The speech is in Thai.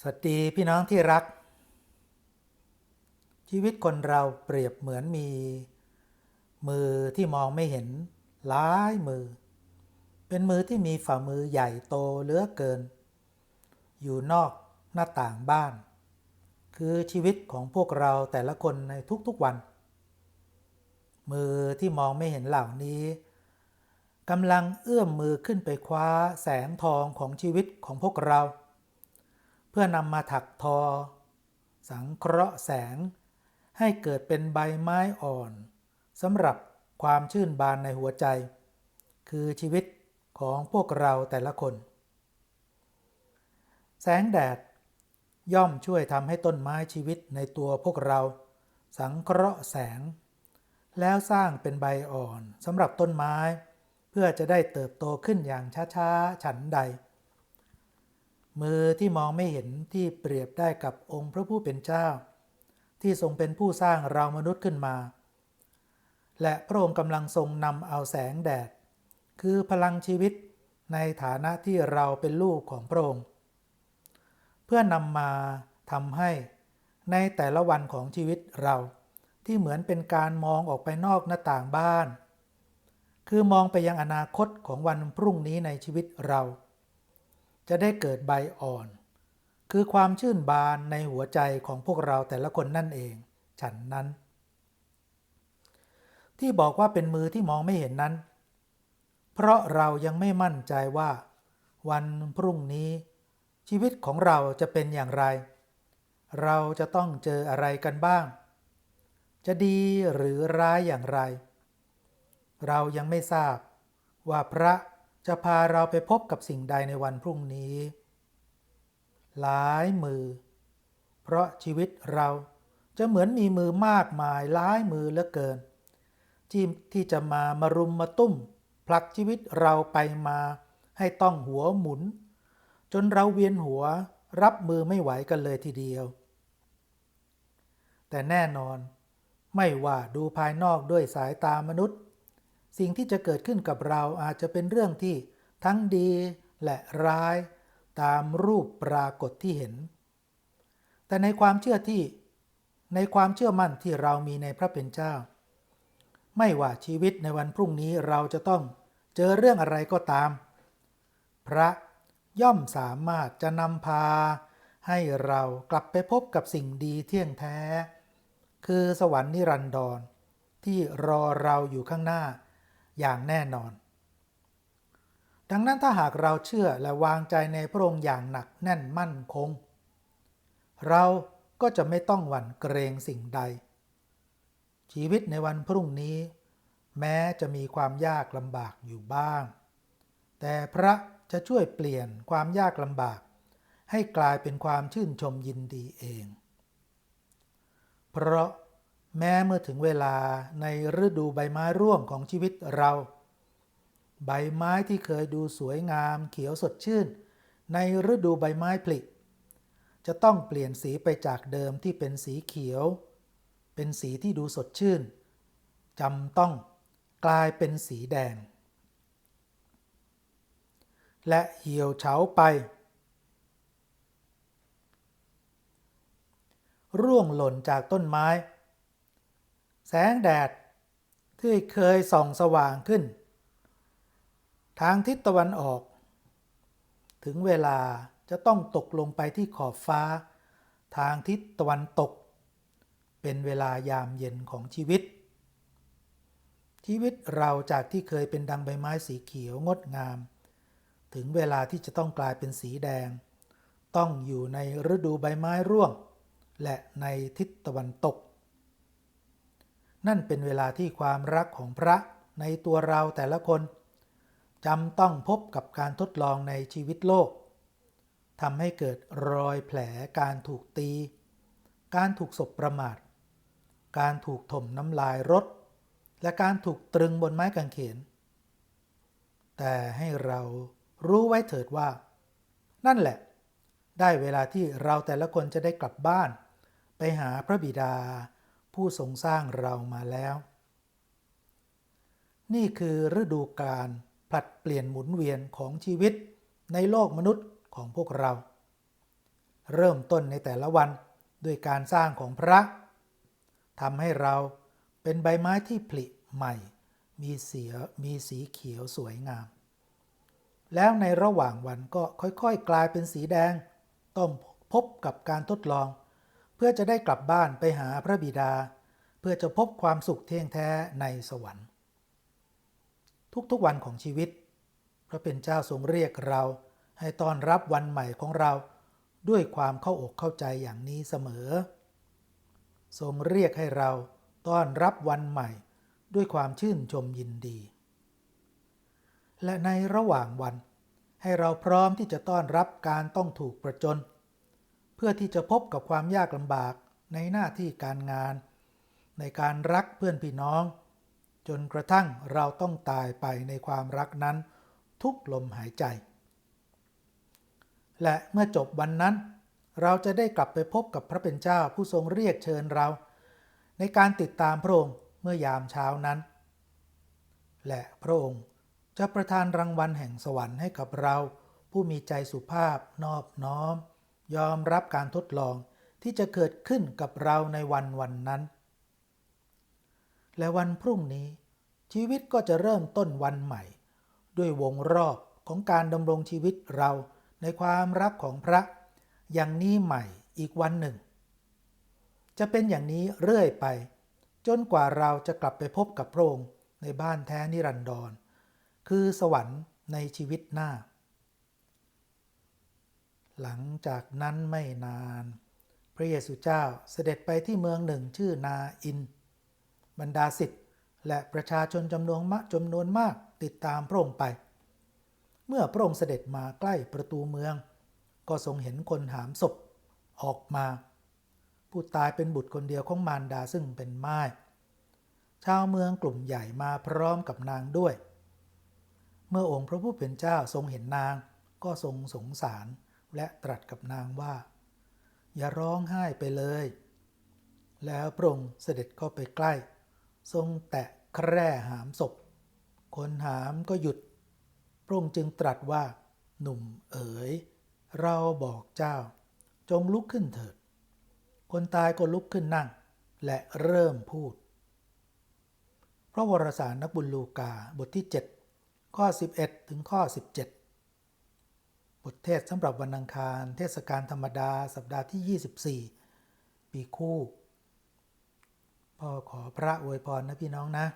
สวัสดีพี่น้องที่รัก ชีวิตคนเราเปรียบเหมือนมี มือที่มองไม่เห็นหลายมือ เป็นมือที่มีฝ่ามือใหญ่โตเหลือเกิน อยู่นอกหน้าต่างบ้าน คือชีวิตของพวกเราแต่ละคนในทุกๆวัน มือที่มองไม่เห็นเหล่านี้กำลังเอื้อมมือขึ้นไปคว้าแสงทองของชีวิตของพวกเรา พื่อนำมาถักทอ สังเคราะห์แสง ให้เกิดเป็นใบไม้อ่อนสำหรับความชื่นบานในหัวใจ คือชีวิตของพวกเราแต่ละคน แสงแดดย่อมช่วยทำให้ต้นไม้ชีวิตในตัวพวกเรา สังเคราะห์แสง แล้วสร้างเป็นใบอ่อนสำหรับต้นไม้ เพื่อจะได้เติบโตขึ้นอย่างช้าๆ ฉันใด มือที่มองไม่เห็นที่เปรียบได้กับองค์พระผู้เป็นเจ้า ที่ทรงเป็นผู้สร้างเรามนุษย์ขึ้นมา และพระองค์กำลังทรงนำเอาแสงแดด คือพลังชีวิตในฐานะที่เราเป็นลูกของพระองค์ เพื่อนำมาทำให้ในแต่ละวันของชีวิตเราที่เหมือนเป็นการมองออกไปนอกหน้าต่างบ้าน คือมองไปยังอนาคตของวันพรุ่งนี้ในชีวิตเรา จะได้เกิดใบอ่อน คือความชื่นบานในหัวใจของพวกเราแต่ละคนนั่นเอง ฉันนั้น ที่บอกว่าเป็นมือที่มองไม่เห็นนั้น เพราะเรายังไม่มั่นใจว่า วันพรุ่งนี้ ชีวิตของเราจะเป็นอย่างไร เราจะต้องเจออะไรกันบ้าง จะดีหรือร้ายอย่างไร เรายังไม่ทราบว่าพระ จะพาเราไปพบกับสิ่งใดในวันพรุ่งนี้ หลายมือ เพราะชีวิตเราจะเหมือนมีมือมากมายหลายมือเหลือเกิน ที่ที่จะมามารุมมาตุ้ม ผลักชีวิตเราไปมาให้ต้องหัวหมุน จนเราเวียนหัวรับมือไม่ไหวกันเลยทีเดียว แต่แน่นอน ไม่ว่าดูภายนอกด้วยสายตามนุษย์ สิ่งที่จะเกิดขึ้นกับเราอาจจะเป็นเรื่องที่ทั้งดีและร้าย ตามรูปปรากฏที่เห็น แต่ในความเชื่อที่ ในความเชื่อมั่นที่เรามีในพระเป็นเจ้า ไม่ว่าชีวิตในวันพรุ่งนี้เราจะต้องเจอเรื่องอะไรก็ตาม พระย่อมสามารถจะนำพา ให้เรากลับไปพบกับสิ่งดีเที่ยงแท้ คือสวรรค์นิรันดรที่รอเราอยู่ข้างหน้า อย่างแน่นอน ดังนั้นถ้าหากเราเชื่อและวางใจในพระองค์อย่างหนักแน่นมั่นคง เราก็จะไม่ต้องหวั่นเกรงสิ่งใด ชีวิตในวันพรุ่งนี้ แม้จะมีความยากลำบากอยู่บ้าง แต่พระจะช่วยเปลี่ยนความยากลำบาก ให้กลายเป็นความชื่นชมยินดีเอง เพราะ แม้เมื่อถึงเวลาในฤดูใบไม้ร่วงของชีวิตเรา ใบไม้ที่เคยดูสวยงามเขียวสดชื่น ในฤดูใบไม้ผลิ จะต้องเปลี่ยนสีไปจากเดิมที่เป็นสีเขียว เป็นสีที่ดูสดชื่นจำต้องกลายเป็นสีแดง และเหี่ยวเฉาไป ร่วงหล่นจากต้นไม้ แสงแดดที่เคยส่องสว่างขึ้น ทางทิศตะวันออก ถึงเวลาจะต้องตกลงไปที่ขอบฟ้า ทางทิศตะวันตก เป็นเวลายามเย็นของชีวิต ชีวิตเราจากที่เคยเป็นดังใบไม้สีเขียวงดงาม ถึงเวลาที่จะต้องกลายเป็นสีแดง ต้องอยู่ในฤดูใบไม้ร่วง และในทิศตะวันตก นั่นเป็นเวลาที่ความรักของพระในตัวเราแต่ละคนจำต้องพบกับการทดลองในชีวิตโลกทำให้เกิดรอยแผลการถูกตี การถูกศพประมาท การถูกถมน้ำลายรถ และการถูกตรึงบนไม้กางเขน แต่ให้เรารู้ไว้เถิดว่า นั่นแหละ ได้เวลาที่เราแต่ละคนจะได้กลับบ้าน ไปหาพระบิดา ผู้ทรงสร้างเรามาแล้ว นี่คือฤดูการผลัดเปลี่ยนหมุนเวียนของชีวิตในโลกมนุษย์ของพวกเรา เริ่มต้นในแต่ละวันด้วยการสร้างของพระทำให้เราเป็นใบไม้ที่ผลิใหม่ มีเสียมีสีเขียวสวยงาม แล้วในระหว่างวันก็ค่อยๆ กลายเป็นสีแดง ต้องพบกับการทดลอง เพื่อจะได้กลับบ้านไปหาพระบิดา เพื่อจะพบความสุขเที่ยงแท้ในสวรรค์ ทุกๆวันของชีวิต พระเป็นเจ้าทรงเรียกเราให้ต้อนรับวันใหม่ของเราด้วยความเข้าอกเข้าใจอย่างนี้เสมอ ทรงเรียกให้เราต้อนรับวันใหม่ด้วยความชื่นชมยินดี และในระหว่างวันให้เราพร้อมที่จะต้อนรับการต้องถูกประจน เพื่อที่จะพบกับความยากลำบากในหน้าที่การงาน ในการรักเพื่อนพี่น้อง จนกระทั่งเราต้องตายไปในความรักนั้น ทุกลมหายใจ และเมื่อจบวันนั้น เราจะได้กลับไปพบกับพระเป็นเจ้าผู้ทรงเรียกเชิญเรา ในการติดตามพระองค์เมื่อยามเช้านั้น และพระองค์จะประทานรางวัลแห่งสวรรค์ให้กับเรา ผู้มีใจสุภาพนอบน้อม ยอมรับการทดลองที่จะเกิดขึ้นกับเราในวันวันนั้น และวันพรุ่งนี้ ชีวิตก็จะเริ่มต้นวันใหม่ ด้วยวงรอบของการดำรงชีวิตเราในความรักของพระ อย่างนี้ใหม่อีกวันหนึ่ง จะเป็นอย่างนี้เรื่อยไป จนกว่าเราจะกลับไปพบกับพระองค์ในบ้านแท้นิรันดรคือสวรรค์ในชีวิตหน้า หลังจากนั้นไม่นาน พระเยซูเจ้าเสด็จไปที่เมืองหนึ่งชื่อนาอิน บรรดาสิทธิ์และประชาชนจำนวนมากจำนวนมากติดตามพระองค์ไป เมื่อพระองค์เสด็จมาใกล้ประตูเมือง ก็ทรงเห็นคนหามศพออกมา ผู้ตายเป็นบุตรคนเดียวของมารดาซึ่งเป็นม่ายชาวเมืองกลุ่มใหญ่มาพร้อมกับนางด้วย เมื่อองค์พระผู้เป็นเจ้าทรงเห็นนางก็ทรงสงสาร และตรัสกับนางว่า อย่าร้องไห้ไปเลย แล้วพระองค์เสด็จเข้าไปใกล้ ทรงแตะแคร่หามศพ คนหามก็หยุด พระองค์จึงตรัสว่า หนุ่มเอ๋ย เราบอกเจ้า จงลุกขึ้นเถิด คนตายก็ลุกขึ้นนั่ง และเริ่มพูด พระวรสารนักบุญลูกาบทที่ 7 ข้อ 11 ถึงข้อ 17 บทเทศสำหรับวันอังคาร เทศกาลธรรมดา สัปดาห์ที่ 24 ปีคู่พ่อขอพระอวยพรนะพี่น้องนะ